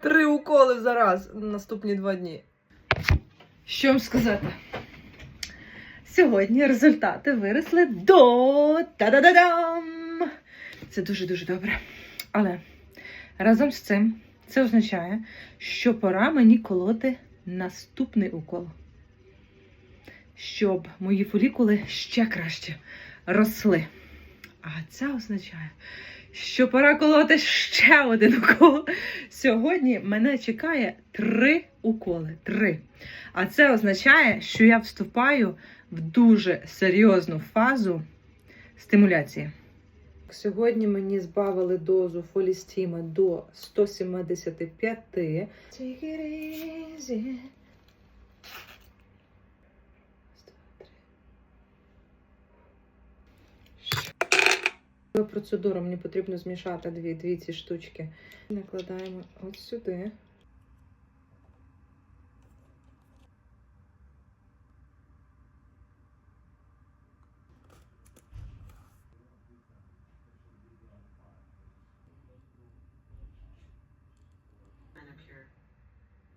Три уколи за раз наступні два дні. Що вам сказати? Сьогодні результати виросли до та-да-да-дам! Це дуже-дуже добре. Але разом з цим це означає, що пора мені колоти наступний укол. Щоб мої фолікули ще краще росли. А це означає, що пора колоти ще один укол. Сьогодні мене чекає три уколи. Три. А це означає, що я вступаю в дуже серйозну фазу стимуляції. Сьогодні мені збавили дозу фолістіма до 175. Процедура мені потрібно змішати дві, дві ці штучки. Накладаємо от сюди.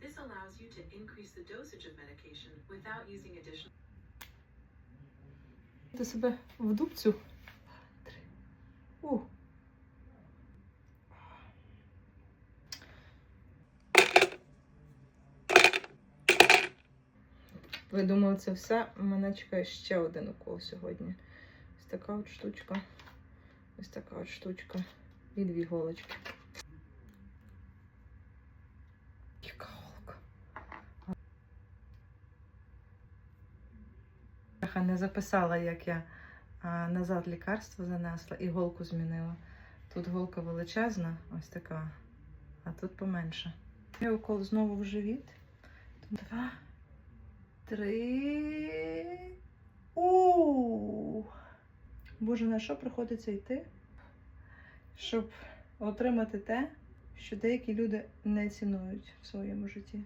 This allows you to increase the dosage of medication without using additional. Ти себе в дубцю. Три. У. Ви думали, це все? Мене чекає ще один укол сьогодні. Ось така от штучка. Ось така от штучка. І дві голочки. Яка голка. Бляха, не записала, як я а, назад лікарство занесла і голку змінила. Тут голка величезна, ось така, а тут поменше. І укол знову в живіт. Два, три. У. Боже, на що приходиться йти, щоб отримати те, що деякі люди не цінують в своєму житті.